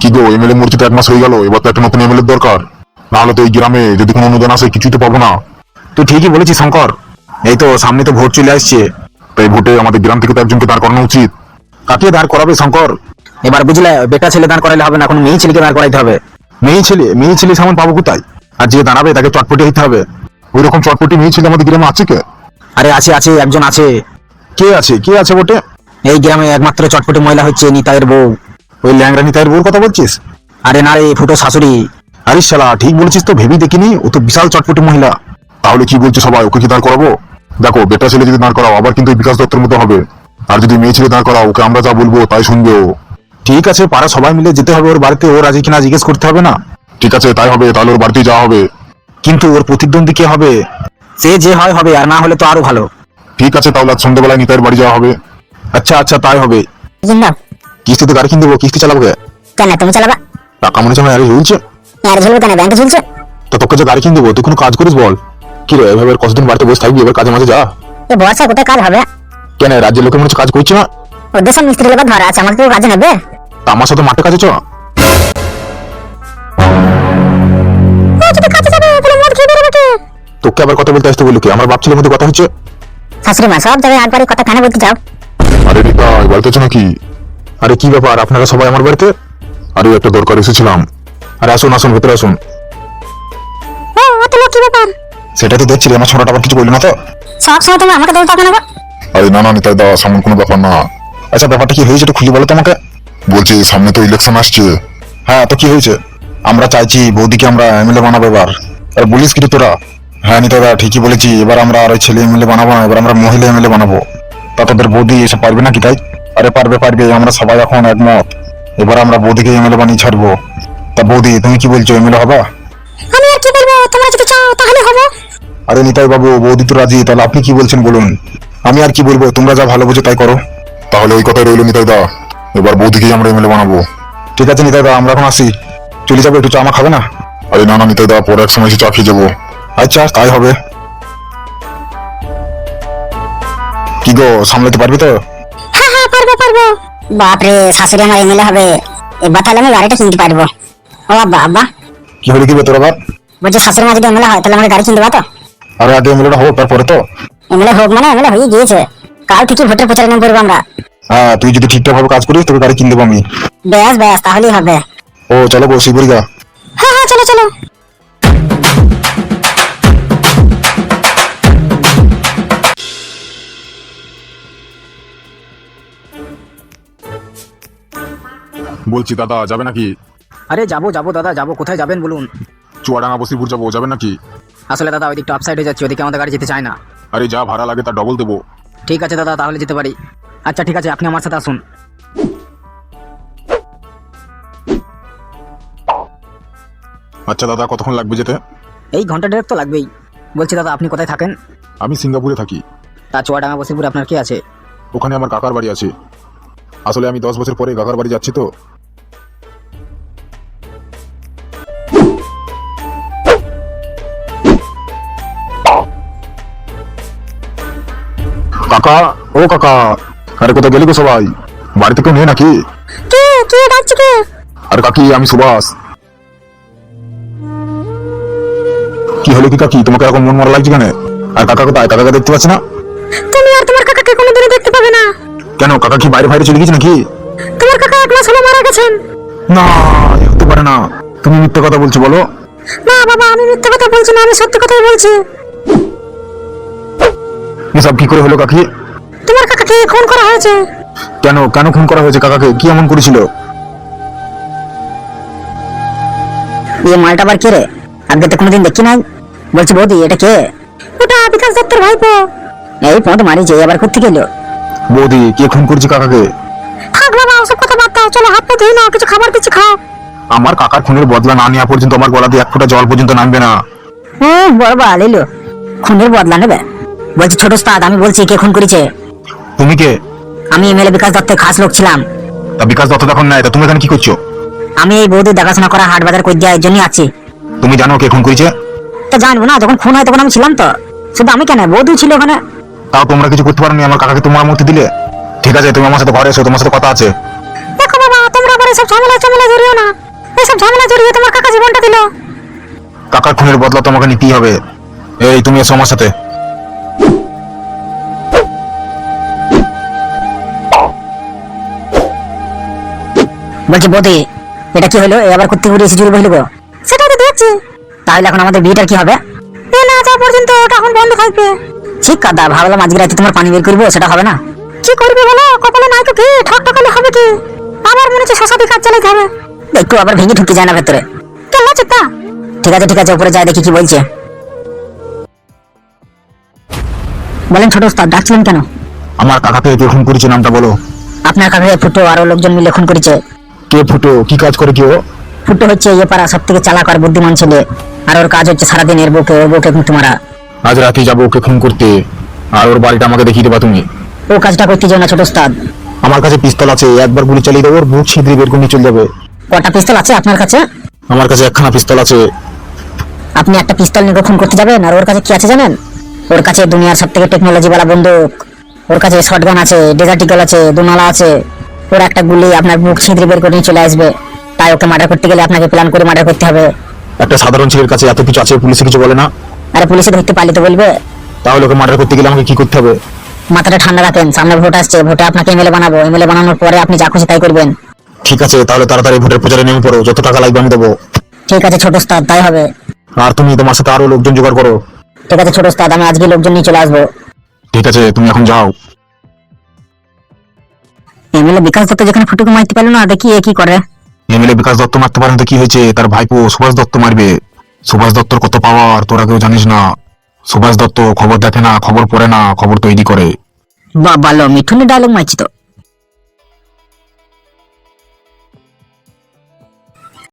কি গো এমএলএ মূর্তি তো এক মাস হয়ে গেল এবার তো একটা নতুন এমএলএ দরকার। না হলে তো এই গ্রামে যদি কোনো অনুদান আসে কিছুই তো পাবো না। তুই ঠিকই বলেছিস শঙ্কর। এই তো সামনে তো ভোট চলে আসছে। তাই ভোটে আমাদের গ্রাম থেকে তো একজনকে দাঁড় করানো উচিত। কাকে দাঁড় করাবে শঙ্কর? এবার বুঝলে বেটা ছেলে দাঁড় করাইলে হবে না এখন মেয়ে ছেলেকে দাঁড় করাইতে হবে। মেয়ে ছেলে মেয়ে ছেলে সামন পাবো কোথায়? আর যে দাঁড়াবে তাকে চটপটে হইতে হবে। ওই রকম চটপটি মেয়ে ছেলে আমাদের গ্রামে আছে কে? আরে আছে আছে একজন আছে। কে আছে? কে আছে বটে? এই গ্রামে একমাত্র চটপটে মহিলা হচ্ছে নিতাইয়ের বউ। ওই ল্যাংরা নিতাইয়ের বউর কথা বলছিস? আরে না রে ফুটো শাশুড়ি। আরে শালা ঠিক বলেছিস তো ভেবেই দেখিনি ও তো বিশাল চটপটি মহিলা। তাহলে কি বলছে সবাই ওকে কি দাঁড় করাবো? দেখো বেটা ছেলে যদি দাঁড় করাও আবার কিন্তু বিকাশ দত্তের মতো হবে। আর যদি মেয়ে ছেলে দাঁড় করাও ওকে আমরা যা বলব তাই শুনবে ও। ঠিক আছে পাড়া সবাই মিলে যেতে হবে ওর বাড়িতে ও রাজি কিনা জিজ্ঞেস করতে হবে না? ঠিক আছে তাই হবে তাহলে ওর বাড়িতে যাওয়া হবে। কিন্তু ওর প্রতিদ্বন্দ্বী কে হবে? সে যে হয় হবে আর না হলে তো আরও ভালো। ঠিক আছে তাহলে সন্ধ্যেবেলায় নিতাইয়ের বাড়ি যাওয়া হবে। আচ্ছা আচ্ছা তাই হবে। কিস্তিতে গাড়ি কিনে দেবো কিস্তি চালাবো কে? কেন তুমি চালাবা? টাকা মনে হচ্ছে আরে ঝুলছে। আর ঝুলবে কেন? ব্যাংকে ঝুলছে? তো তোকে যে গাড়ি কিনে দেবো তুই কোনো কাজ করিস বল। কি রে এভাবে কতদিন বাড়িতে বসে থাকবি? এবার কাজে মাঝে যা। এ বর্ষা কোথায় কাজ হবে? কেন রাজ্যের লোকের মনে কাজ করছে না? ও দেশের মিস্ত্রি লেবার ধরা আছে আমাকে কেউ কাজে নেবে? তা আমার সাথে মাঠে কাজে চ। তোকে আবার কথা বলতে আসতে বলি কি? আমার বাপ ছেলের মধ্যে কথা হচ্ছে। শাশুড়ি মা সব জায়গায় একবারই কথা কেন বলতে চাও আরে নিতাই বাড়িতে আছো নাকি? আরে কি ব্যাপার? আপনারা সবাই আমার বাড়িতে? আরে একটা দরকার এসেছিলাম। আরে আসুন আসুন ভেতরে আসুন। ও অত কি ব্যাপার? সেটা তো দেখছি আমার ছোটটা আবার কিছু বললি না তো। সব সময় তুমি আমাকে দোষ দাও কেন? গো? আরে না না নিতাই দা সামন কোনো ব্যাপার না। আচ্ছা ব্যাপারটা কি হয়েছে একটু খুলে বলো তো আমাকে। বলছি সামনে তো ইলেকশন আসছে। হ্যাঁ তো কি হয়েছে? আমরা চাইছি বৌদিকে আমরা এমএলএ বানাবো এবার। আর বলিস কি রে তোরা? হ্যাঁ নিতে দা ঠিকই বলেছি এবার আমরা আর ওই ছেলে এমএলএ বানাবো না এবার আমরা মহিলা এমএলএ বানাবো। তা তোদের বৌদি এসে পারবে না কি তাই? আরে পারবে পারবে আমরা সবাই এখন একমত। এবার আমরা বৌদিকে এমএলএ বানিয়ে ছাড়বো। তা বৌদি তুমি কি বলছো এমএলএ হবা? আমি আর কি বলব? তোমরা যদি চাও তাহলে হবে। আরে নিতাই বাবু বৌদি তো রাজি তাহলে আপনি কি বলছেন বলুন? আমি আর কি বলব তোমরা যা ভালো বুঝো তাই করো। তাহলে ওই কথাই রইল নিতাই দা এবার বৌদিকেই আমরা এমএলএ বানাবো। ঠিক আছে নিতাই দা আমরা এখন আসি। চলে যাব একটু চা মা খাবে না? আরে না না নিতাই দা পরে এক সময় এসে চা খেয়ে যাব। আচ্ছা তাই হবে। কি গো সামলাতে পারবি তো? পারব? বাপরে শাশুড়ি আমার এমএলএ হবে। এবার তাহলে আমি গাড়িটা কিনতে পারব। ও বাবা কি হলে কি তোর আবার? বলছি শাশুড়ি মা যদি এমএলএ হয় তাহলে আমাকে গাড়ি কিনতে পারতো? আরে আগে এমএলএটা হোক তারপরে তো। এমএলএ হোক মানে এমএলএ হয়ে গিয়েছে। কাল থেকে ভোটের প্রচারে নাম করব আমরা। হ্যাঁ তুই যদি ঠিকঠাক ভাবে কাজ করিস তোকে গাড়ি কিনে দেবো আমি। ব্যাস ব্যাস তাহলেই হবে। ও চলো বসি গো শিবরিগা হ্যাঁ হ্যাঁ চলো চলো। বলছি দাদা যাবে নাকি? আরে যাব যাব দাদা যাব। কোথায় যাবেন বলুন? চুয়াডাঙ্গা বসিপুর যাব যাবে নাকি? আসলে দাদা ওইদিকটা অফ সাইড হয়ে যাচ্ছে ওদিকে আমাদের গাড়ি যেতে চায় না। আরে যা ভাড়া লাগে তার ডবল দেবো। ঠিক আছে দাদা তাহলে যেতে পারি। আচ্ছা ঠিক আছে আপনি আমার সাথে আসুন। আচ্ছা দাদা কতক্ষণ লাগবে যেতে? এই ঘণ্টা দেড়েক তো লাগবেই। বলছি দাদা আপনি কোথায় থাকেন? আমি সিঙ্গাপুরে থাকি। তা চুয়াডাঙ্গা বসিপুরে আপনার কি আছে? ওখানে আমার কাকার বাড়ি আছে। আসলে আমি দশ বছর পরে কাকার বাড়ি যাচ্ছি তো। কাকা ও কাকা আরে কোথায় গেলি গো সবাই? বাড়িতে কেউ নেই নাকি? কে? কে ডাকছে কে? আরে কাকি আমি সুভাষ। কি হলো কি কাকি তোমাকে এখন মন মারা লাগছে কেন? আর কাকা কোথায়? কাকাকে দেখতে পাচ্ছি না? তুমি আর তোমার কাকাকে কোনোদিনও দেখতে পাবে না। কেন কাকা কি বাইরে বাইরে চলে গেছে নাকি? তোমার কাকা এক মাস হলো মারা গেছেন। না হতে পারে না। তুমি মিথ্যে কথা বলছো বলো। না বাবা আমি মিথ্যে কথা বলছি না আমি সত্যি কথাই বলছি। এসব কি করে হলো কাকি? তোমার কাকাকে খুন করা হয়েছে? কেন কেন খুন করা হয়েছে কাকাকে? কি এমন করেছিল? এই মালটা আবার কে রে আগে তো কোনোদিন দেখি নাই। বলছি বৌদি এটা কে? ওটা বিকাশ দত্তর ভাইপো। এই পথ মারিছে আবার কোথা থেকে এলো? বৌদি কে খুন করেছে কাকাকে? থাক বাবা ওসব কথা বাদ দাও চলো হাত পা ধুই নাও কিছু খাবার কিছু খাও। আমার কাকার খুনের বদলা না নেওয়া পর্যন্ত আমার গলা দিয়ে এক ফোঁটা জল পর্যন্ত নামবে না। হুম বড় বা লিলো খুনের বদলা নেবে? বলছি ছোট স্তাদ আমি বলছি কে খুন করেছে? তুমি কে? আমি এমএলএ বিকাশ দত্তের খাস লোক ছিলাম। তা বিকাশ দত্ত তখন নাই তা তুমি এখানে কি করছ? আমি এই বৌদি দেখাশোনা করা হাট বাজার করে দেওয়ার জন্যই আছি। তুমি জানো কে খুন করেছে? তো জানব না যখন খুন হয় তখন আমি ছিলাম তো। শুধু আমি কেন? বৌদি ছিল ওখানে তাও তোমরা কিছু করতে পারোনি আমার কাকাকে তোমার মধ্যে দিলে? ঠিক আছে তুমি আমার সাথে ঘরে এসো তোমার সাথে কথা আছে। দেখো বাবা তোমরা আবার এসব ঝামেলা ঝামেলা জড়িও না। এসব ঝামেলা জড়িয়ে তোমার কাকা জীবনটা দিল। কাকার খুনের বদলা তোমাকে নিতেই হবে। এই তুমি এসো আমার সাথে। বলছি বৌদি এটা কি হলো? এ আবার করতে ঘুরে এসে চুরি বহিল গো? সেটাই তো দেখছি। তাহলে এখন আমাদের বিয়েটার কি হবে? এ না যাওয়া পর্যন্ত ওটা এখন বন্ধ থাকবে। ঠিক কথা ভাবলাম আজকে রাতে তোমার পানি বের করব সেটা হবে না। কি করবে বলো? কপালে নাই তো কি? ঠক ঠকালে হবে কি? আবার মনে হচ্ছে শশাদি কাজ চালাতে হবে। একটু আবার ভেঙে ঢুকে যায় না ভেতরে। কেন চিত্তা ঠিক আছে ঠিক আছে উপরে যাই দেখি কি বলছে। বলেন ছোট উস্তাদ ডাকছিলেন কেন? আমার কাকাকে কে খুন করেছে নামটা বলো। আপনার কাকাকে ফুটো আরও লোকজন মিলে খুন করেছে। কে ফুটো? কি কাজ করে কি ও? ফুটো হচ্ছে ইয়ে পাড়া সব থেকে চালাক আর বুদ্ধিমান ছেলে। আর ওর কাজ হচ্ছে সারাদিন এর বুকে ওর মারা। আজ রাতে যাব ওকে খুন করতে। আর ওর বাড়িটা আমাকে দেখিয়ে দেবা তুমি। ও কাজটা করতে যাও না ছোট আমার কাছে পিস্তল আছে একবার গুলি চালিয়ে দেবো ওর বুক ছিদ্রি বের করে নিয়ে চলে যাবে। কটা পিস্তল আছে আপনার কাছে? আমার কাছে একখানা পিস্তল আছে। আপনি একটা পিস্তল নিয়ে খুন করতে যাবেন আর ওর কাছে কি আছে জানেন? ওর কাছে দুনিয়ার সব থেকে টেকনোলজি वाला বন্দুক। ওর কাছে শটগান আছে ডেজার্টিকল আছে দুনালা আছে। ওর একটা গুলি আপনার মুখ ছিদ্রি বের করে নিয়ে চলে আসবে। তাই ওকে মার্ডার করতে গেলে আপনাকে প্ল্যান করে মার্ডার করতে হবে। একটা সাধারণ ছেলের কাছে এত কিছু আছে পুলিশে কিছু বলে না? আরে পুলিশে ধরতে পারলে তো বলবে। তাহলে ওকে মার্ডার করতে গেলে আমাকে কি করতে হবে? মাথাটা ঠান্ডা রাখেন সামনে ভোট আসছে ভোটে আপনাকে এমএলএ বানাবো। এমএলএ বানানোর পরে আপনি যা খুশি তাই করবেন। ঠিক আছে তাহলে তাড়াতাড়ি ভোটের প্রচারে নেমে পড়ো যত টাকা লাগবে আমি দেবো। ঠিক আছে ছোট উস্তাদ তাই হবে। আর তুমি তোমার সাথে আরও লোকজন জোগাড় করো। ঠিক আছে ছোট উস্তাদ আমি আজকে লোকজন নিয়ে চলে আসব। ঠিক আছে তুমি এখন যাও। এমএলএ বিকাশ দত্ত যেখানে ফুটুকে মারতে পারল না দেখি এ কি করে। এমএলএ বিকাশ দত্ত মারতে পারেন তো কি হয়েছে? তার ভাইপো সুভাষ দত্ত মারবে। সুভাষ দত্তর কত পাওয়ার তোরা কেউ জানিস না। সুভাষ দত্ত খবর দেখে না খবর পড়ে না খবর তৈরি করে। বাবা লো মিঠুনের ডায়লগ মারছি তো।